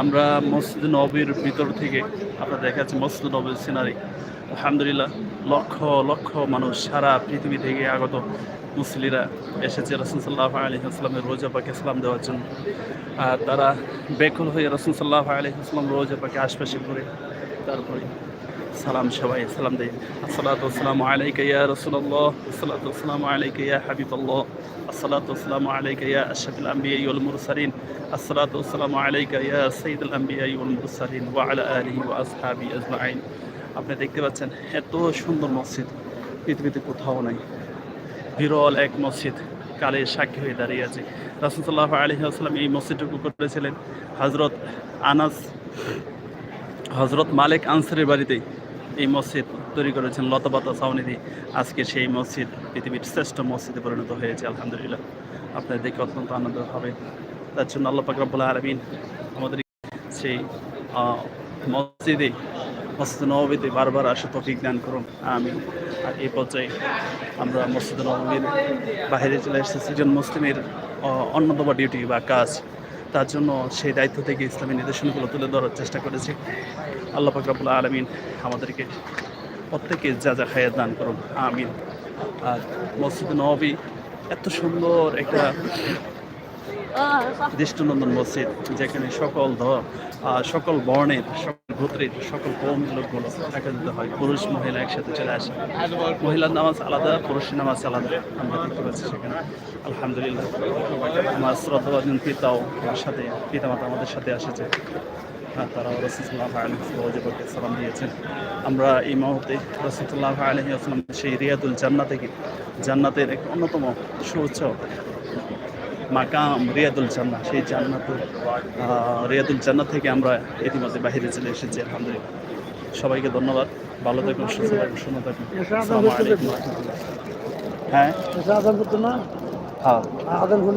আমরা মসজিদ নবীর ভিতর থেকে আপনারা দেখা যাচ্ছে মসজিদ নবীর সিনারি। আলহামদুলিল্লাহ, লক্ষ লক্ষ মানুষ সারা পৃথিবী থেকে আগত মুসলিরা এসেছে রসুল সাল্লাহ আলী আসলামের রোজা পাকে সালাম দেওয়ার জন্য। আর তারা বেকুল হয়ে রসুন সাল্লাহ আলী আসলাম রোজা পাকে আশপাশে ঘুরে তারপরে সালাম সবাই, সালাম দেয় আসসালাতু আসসালামু আলাইকা ইয়া রাসূলুল্লাহ, আসসালাতু আসসালামু আলাইকা ইয়া হাবিবাল্লাহ, আসসালাতু আসসালামু আলাইকা ইয়া আশরাফুল আমবিয়া ওয়াল মুরসালিন, আসসালাতু আসসালামু আলাইকা ইয়া সাইয়্যিদুল আমবিয়া ওয়াল মুরসালিন ওয়া আলা আলিহি ওয়া আসহাবি আজমাইন। আপনি দেখতে পাচ্ছেন, এত সুন্দর মসজিদ, পৃথিবীতে কোথাও নাই। বিরল এক মসজিদ কালের সাক্ষী হয়ে দাঁড়িয়ে আছে। রাসুলসাল্লাহ আলী আসলাম এই মসজিদটুকু করেছিলেন হজরত আনাস হজরত মালিক আনসারের বাড়িতেই। এই মসজিদ তৈরি করেছেন লতাপাতা সাউনিদি আজকে সেই মসজিদ, পৃথিবীর শ্রেষ্ঠ মসজিদে পরিণত হয়েছে, আলহামদুলিল্লাহ। আপনার দেখে অত্যন্ত আনন্দ হবে। তার জন্য আল্লাহ পাকরাবুল্লাহ আলমিন আমাদের সেই মসজিদে, মসজিদ নবীতে বারবার আসে তফিক দান করুন। আমি আর এই পর্যায়ে আমরা মসজিদ নবীর বাইরে চলে এসেছি। একজন মুসলিমের অন্যতম ডিউটি বা কাজ তার জন্য সেই দায়িত্ব থেকে ইসলামী নির্দেশনগুলো তুলে ধরার চেষ্টা করেছি। আল্লাহ পাকরাবুল আলমিন আমাদেরকে প্রত্যেকে যা যা খায়ের দান করুন, আমিন। আর মসজিদ নবী, এত সুন্দর একটা দৃষ্টিনন্দন মসজিদ, যেখানে সকল ধর সকল বর্ণের গোত্রের সকল কৌমের লোকগুলো একত্রিত হয়, পুরুষ, মহিলা একসাথে চলে আসে। মহিলার নামাজ আলাদা, পুরুষের নামাজ আলাদা। আমরা দেখতে পাচ্ছি সেখানে। আলহামদুলিল্লাহ। আমার শ্রদ্ধাভাজন পিতাও আমার সাথে, পিতামাতা আমাদের সাথে এসেছে আর তারাও রসুল্লাহ আলহি সালাম দিয়েছেন। আমরা এই মুহূর্তে রসুল্লাহ আলহি আসলাম সেই রিয়াদুল জান্না থেকে জান্নাতের এক অন্যতম সুউচ্চ মাকাম রিয়াদুল জান্না সেই জান্নাত রিয়াদুল জান্নাত থেকে আমরা ইতিমধ্যে বাহিরে চলে এসেছি আলহামদুলিল্লাহ। সবাইকে ধন্যবাদ। ভালো থাকুন সুস্থ থাকুন সুন্দর থাকুন। হ্যাঁ? হ্যাঁ।